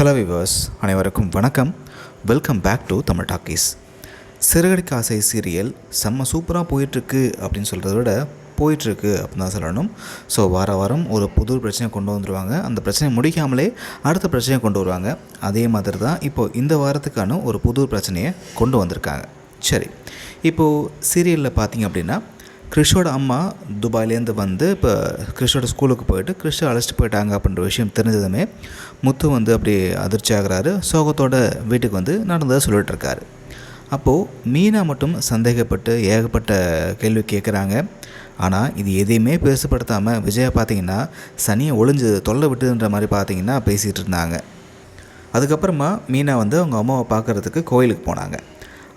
Hello viewers அனைவருக்கும் வணக்கம். Welcome back to Tamil talkies சிறுகடிக்கு ஆசை சீரியல் செம்ம சூப்பராக போயிட்டுருக்கு அப்படின்னு சொல்கிறத விட போயிட்டுருக்கு அப்படின்னு தான் சொல்லணும். ஸோ வார வாரம் ஒரு புது பிரச்சனையை கொண்டு வந்துடுவாங்க அந்த பிரச்சனையை முடிக்காமலே அடுத்த பிரச்சனையை கொண்டு வருவாங்க. அதே மாதிரி தான் இப்போது இந்த வாரத்துக்கான ஒரு புது பிரச்சனையை கொண்டு வந்திருக்காங்க. சரி. இப்போது சீரியலில் பார்த்தீங்க அப்படின்னா கிறிஷோட அம்மா துபாயிலேருந்து வந்து இப்போ கிறிஷோட ஸ்கூலுக்கு போயிட்டு கிறிஷை அழைச்சிட்டு போயிட்டாங்க அப்படின்ற விஷயம் தெரிஞ்சதுமே முத்து வந்து அப்படி அதிர்ச்சி ஆகிறாரு. சோகத்தோட வீட்டுக்கு வந்து நடந்ததை சொல்லிட்டு இருக்காரு. அப்போது மீனா மட்டும் சந்தேகப்பட்டு ஏகப்பட்ட கேள்வி கேட்குறாங்க ஆனால் இது எதையுமே பெருசுப்படுத்தாமல் விஜயா பார்த்தீங்கன்னா சனியை ஒளிஞ்சு தொல்லை விட்டுன்ற மாதிரி பார்த்தீங்கன்னா பேசிகிட்டு இருந்தாங்க. அதுக்கப்புறமா மீனா வந்து அவங்க அம்மாவை பார்க்குறதுக்கு கோயிலுக்கு போனாங்க.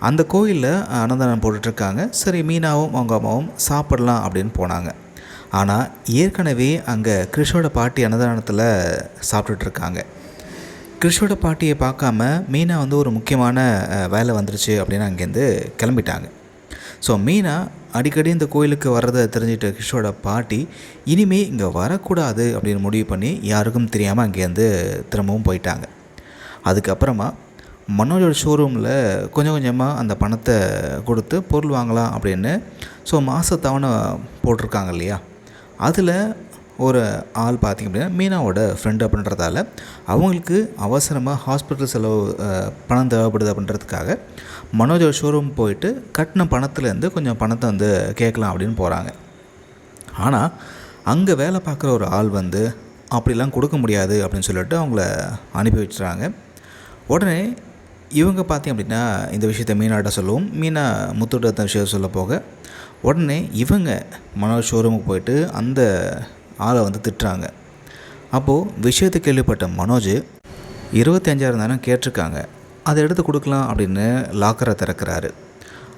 அந்த கோயிலில் அன்னதானம் போட்டுட்ருக்காங்க. சரி மீனாவும் அவங்க அம்மாவும் சாப்பிடலாம் அப்படின்னு போனாங்க. ஆனால் ஏற்கனவே அங்கே கிறிஷோட பாட்டி அன்னதானத்தில் சாப்பிட்டுட்ருக்காங்க. கிறிஷோட பாட்டியை பார்க்காம மீனா வந்து ஒரு முக்கியமான வேலை வந்துருச்சு அப்படின்னு அங்கேருந்து கிளம்பிட்டாங்க. ஸோ மீனா அடிக்கடி இந்த கோயிலுக்கு வர்றதை தெரிஞ்சிட்ட கிறிஷோட பாட்டி இனிமே இங்கே வரக்கூடாது அப்படின்னு முடிவு பண்ணி யாருக்கும் தெரியாமல் அங்கேருந்து திரும்பவும் போயிட்டாங்க. அதுக்கப்புறமா மனோஜோட ஷோரூமில் கொஞ்சம் கொஞ்சமாக அந்த பணத்தை கொடுத்து பொருள் வாங்கலாம் அப்படின்னு ஸோ மாத தவணை போட்டிருக்காங்க இல்லையா? அதில் ஒரு ஆள் பார்த்திங்க அப்படின்னா மீனாவோட ஃப்ரெண்டு அப்படின்றதால அவங்களுக்கு அவசரமாக ஹாஸ்பிட்டல் செலவு பணம் தேவைப்படுது அப்படின்றதுக்காக மனோஜோட ஷோரூம் போயிட்டு கட்டின பணத்துலேருந்து கொஞ்சம் பணத்தை வந்து கேட்கலாம் அப்படின்னு போகிறாங்க ஆனால் அங்கே வேலை பார்க்குற ஒரு ஆள் வந்து அப்படிலாம் கொடுக்க முடியாது அப்படின்னு சொல்லிட்டு அவங்கள அனுப்பி வச்சுறாங்க உடனே இவங்க பார்த்தீங்க அப்படின்னா இந்த விஷயத்த மீனாட்ட சொல்லுவோம். மீனா முத்துட்ட இந்த சொல்ல போக உடனே இவங்க மனோஜ் ஷோரூமுக்கு போயிட்டு அந்த ஆளை வந்து திட்டுறாங்க. அப்போது விஷயத்தை கேள்விப்பட்ட மனோஜ் இருபத்தஞ்சாயிரம் தானே கேட்டிருக்காங்க. அதை எடுத்து கொடுக்கலாம் அப்படின்னு லாக்கரை திறக்கிறாரு.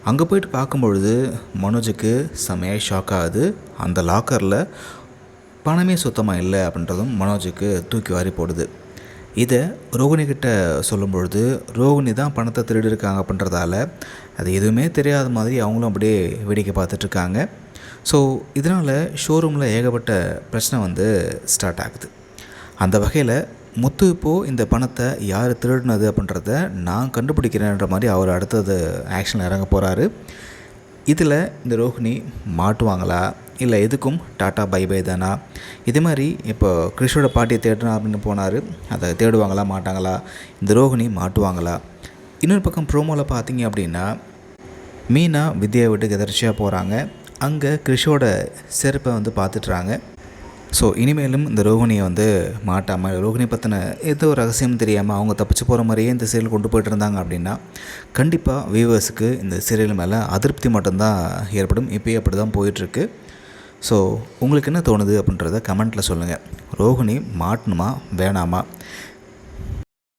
அங்கே போயிட்டு பார்க்கும்பொழுது மனோஜுக்கு செமையாக ஷாக் ஆகுது. அந்த லாக்கரில் பணமே சுத்தமாக இல்லை அப்படின்றதும் மனோஜுக்கு தூக்கி வாரி போடுது. இதை ரோகிணிக்கிட்ட சொல்லும்பொழுது சொல்லும் பொழுது ரோகிணி தான் பணத்தை திருடிருக்காங்க அப்படின்றதால அது எதுவுமே தெரியாத மாதிரி அவங்களும் அப்படியே வேடிக்கை பார்த்துட்ருக்காங்க. ஸோ இதனால் ஷோரூமில் ஏகப்பட்ட பிரச்சனை வந்து ஸ்டார்ட் ஆகுது. அந்த வகையில் முத்து இப்போது இந்த பணத்தை யார் திருடினது அப்படின்றத நான் கண்டுபிடிக்கிறேன்ற மாதிரி அவர் அடுத்தது ஆக்ஷன் இறங்க போகிறாரு இதில் இந்த ரோஹிணி மாட்டுவாங்களா? இல்லை எதுக்கும் டாட்டா பை பை தானா? இது மாதிரி இப்போ கிறிஷோட பாட்டியை தேடுறா அப்படின்னு போனார். அதை தேடுவாங்களா மாட்டாங்களா? இந்த ரோஹிணி மாட்டுவாங்களா? இன்னொரு பக்கம் ப்ரோமோவில் பார்த்தீங்க அப்படின்னா மீனா வித்யா வீட்டுக்கு எதிர்ச்சியாக போகிறாங்க அங்கே கிறிஷோட செருப்பை வந்து பார்த்துட்றாங்க. ஸோ இனிமேலும் இந்த ரோகிணியை வந்து மாட்டாமல் ரோகிணி பற்றின ஏதோ ரகசியம் தெரியாமல் அவங்க தப்பிச்சு போகிற மாதிரியே இந்த சீரியல் கொண்டு போயிட்டு இருந்தாங்க அப்படின்னா கண்டிப்பாக வியூவர்ஸுக்கு இந்த சீரியல் மேலே அதிருப்தி மட்டும்தான் ஏற்படும். இப்போயே அப்படி தான் போயிட்டுருக்கு. ஸோ உங்களுக்கு என்ன தோணுது அப்படின்றத கமெண்ட்டில் சொல்லுங்கள் ரோகிணி மாட்டணுமா வேணாமா?